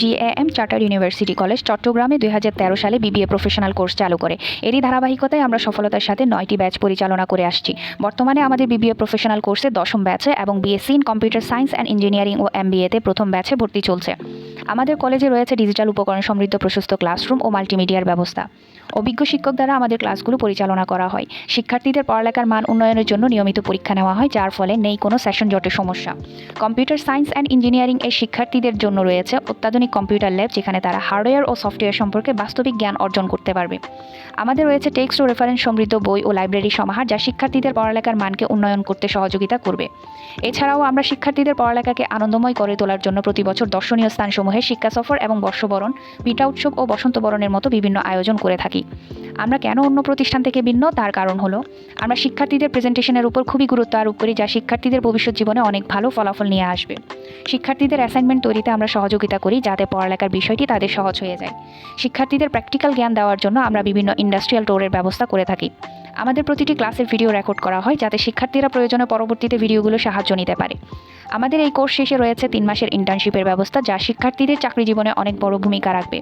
GAM charter university college চট্টগ্রামে দুই হাজার তেরো সালে বিবিএ প্রফেশনাল কোর্স চালু করে। এরই ধারাবাহিকতায় আমরা সফলতার সাথে নয়টি ব্যাচ পরিচালনা করে আসছি। বর্তমানে আমাদের বিবিএ প্রফেশনাল কোর্সে দশম ব্যাচে এবং BSc in computer science and engineering ও এমবিএতে প্রথম ব্যাচে ভর্তি চলছে। আমাদের কলেজে রয়েছে ডিজিটাল উপকরণ সমৃদ্ধ প্রশস্ত ক্লাসরুম ও মাল্টিমিডিয়ার ব্যবস্থা। অভিজ্ঞ শিক্ষক দ্বারা আমাদের ক্লাসগুলো পরিচালনা করা হয়। শিক্ষার্থীদের পড়ালেখার মান উন্নয়নের জন্য নিয়মিত পরীক্ষা নেওয়া হয়, যার ফলে নেই কোনো সেশন জটের সমস্যা। কম্পিউটার সায়েন্স অ্যান্ড ইঞ্জিনিয়ারিং এর শিক্ষার্থীদের জন্য রয়েছে অত্যাধুনিক কম্পিউটার ল্যাব যেখানে তারা হার্ডওয়্যার ও সফটওয়্যার সম্পর্কে বাস্তবিক জ্ঞান অর্জন করতে পারবে। আমাদের রয়েছে টেক্সট ও রেফারেন্স সমৃদ্ধ বই ও লাইব্রেরি সমাহার, যা শিক্ষার্থীদের পড়ালেখার মানকে উন্নয়ন করতে সহযোগিতা করবে। এছাড়াও আমরা শিক্ষার্থীদের পড়ালেখাকে আনন্দময় করে তোলার জন্য প্রতি বছর দর্শনীয় স্থানসমূহে শিক্ষা সফর এবং বর্ষবরণ, পিঠা উৎসব ও বসন্ত বরণের মতো বিভিন্ন আয়োজন করে থাকি। আমরা কেন অন্য প্রতিষ্ঠান থেকে ভিন্ন? তার কারণ হলো, আমরা শিক্ষার্থীদের প্রেজেন্টেশনের উপর খুবই গুরুত্ব আরোপ করি, যা শিক্ষার্থীদের ভবিষ্যৎ জীবনে অনেক ভালো ফলাফল নিয়ে আসবে। শিক্ষার্থীদের অ্যাসাইনমেন্ট তৈরিতে আমরা সহযোগিতা করি, যাতে পড়ালেখার বিষয়টি তাদের সহজ হয়ে যায়। শিক্ষার্থীদের প্র্যাকটিক্যাল জ্ঞান দেওয়ার জন্য আমরা বিভিন্ন ইন্ডাস্ট্রিয়াল টোরের ব্যবস্থা করে থাকি। আমাদের প্রতিটি ক্লাসের ভিডিও রেকর্ড করা হয়, যাতে শিক্ষার্থীরা প্রয়োজনে পরবর্তীতে ভিডিওগুলো সাহায্য নিতে পারে। আমাদের এই কোর্স শেষে রয়েছে তিন মাসের ইন্টার্নশিপের ব্যবস্থা, যা শিক্ষার্থীদের চাকরি জীবনে অনেক বড় ভূমিকা রাখবে।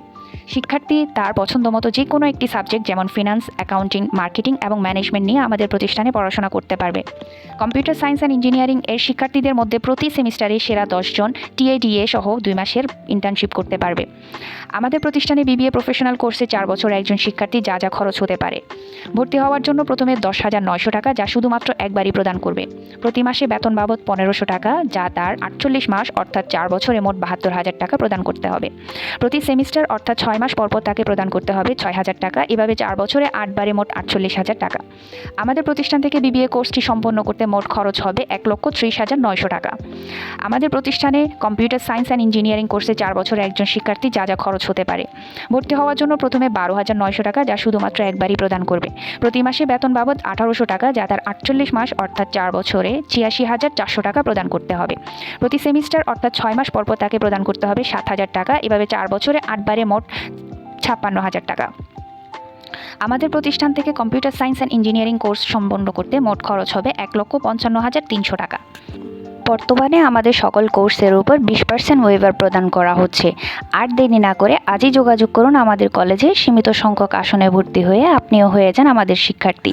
শিক্ষার্থী তার পছন্দ মতো যে কোনো একটি সাবজেক্ট যেমন ফিনান্স অ্যাকাউন্টিং মার্কেটিং এবং ম্যানেজমেন্ট নিয়ে আমাদের প্রতিষ্ঠানে পড়াশোনা করতে পারবে। কম্পিউটার সায়েন্স অ্যান্ড ইঞ্জিনিয়ারিং এর শিক্ষার্থীদের মধ্যে প্রতি সেমিস্টারে সেরা দশজন টিএডিএ সহ দুই মাসের ইন্টার্নশিপ করতে পারবে। আমাদের প্রতিষ্ঠানে বিবিএ প্রফেশনাল কোর্সে চার বছর একজন শিক্ষার্থী যা যা খরচ হতে পারে। ভর্তি হওয়ার জন্য প্রথমে দশ হাজার নয়শো টাকা, যা শুধুমাত্র একবারই প্রদান করবে। প্রতি মাসে বেতন বাবদ পনেরোশো টাকা, যা তার আটচল্লিশ মাস, অর্থাৎ চার বছরে মোট বাহাত্তর হাজার টাকা প্রদান করতে হবে। প্রতি সেমিস্টার, অর্থাৎ ছয় মাস পরপর তাকে প্রদান করতে হবে ছয় হাজার টাকা, এভাবে চার বছরে আটবারে মোট আটচল্লিশ হাজার টাকা। আমাদের প্রতিষ্ঠান থেকে বিবিএ কোর্সটি সম্পন্ন করতে মোট খরচ হবে এক লক্ষ ত্রিশ হাজার নয়শো টাকা। আমাদের প্রতিষ্ঠানে কম্পিউটার সায়েন্স অ্যান্ড ইঞ্জিনিয়ারিং কোর্সে চার বছরে একজন শিক্ষার্থী যা যা খরচ হতে পারে। ভর্তি হওয়ার জন্য প্রথমে বারো হাজার নয়শো টাকা, যা শুধুমাত্র একবারই প্রদান করবে। প্রতি মাসে বেতন বাবদ আঠারোশো টাকা, যা তার আটচল্লিশ মাস অর্থাৎ চার বছরে ছিয়াশি হাজার চারশো টাকা প্রদান করতে হবে। প্রতি সেমিস্টার অর্থাৎ ছয় মাস পরপর তাকে প্রদান করতে হবে সাত হাজার টাকা, এভাবে চার বছরে আটবারে মোট ছাপ্পান্ন হাজার টাকা। আমাদের প্রতিষ্ঠান থেকে computer science and engineering course সম্পন্ন করতে মোট খরচ হবে এক লক্ষ পঞ্চান্ন হাজার তিনশো টাকা। বর্তমানে আমাদের সকল কোর্সের উপর বিশ পার্সেন্ট ওয়েভার প্রদান করা হচ্ছে। আর দেরি না করে আজই যোগাযোগ করুন আমাদের কলেজে সীমিত সংখ্যক আসনে ভর্তি হয়ে আপনিও হয়ে যান আমাদের শিক্ষার্থী।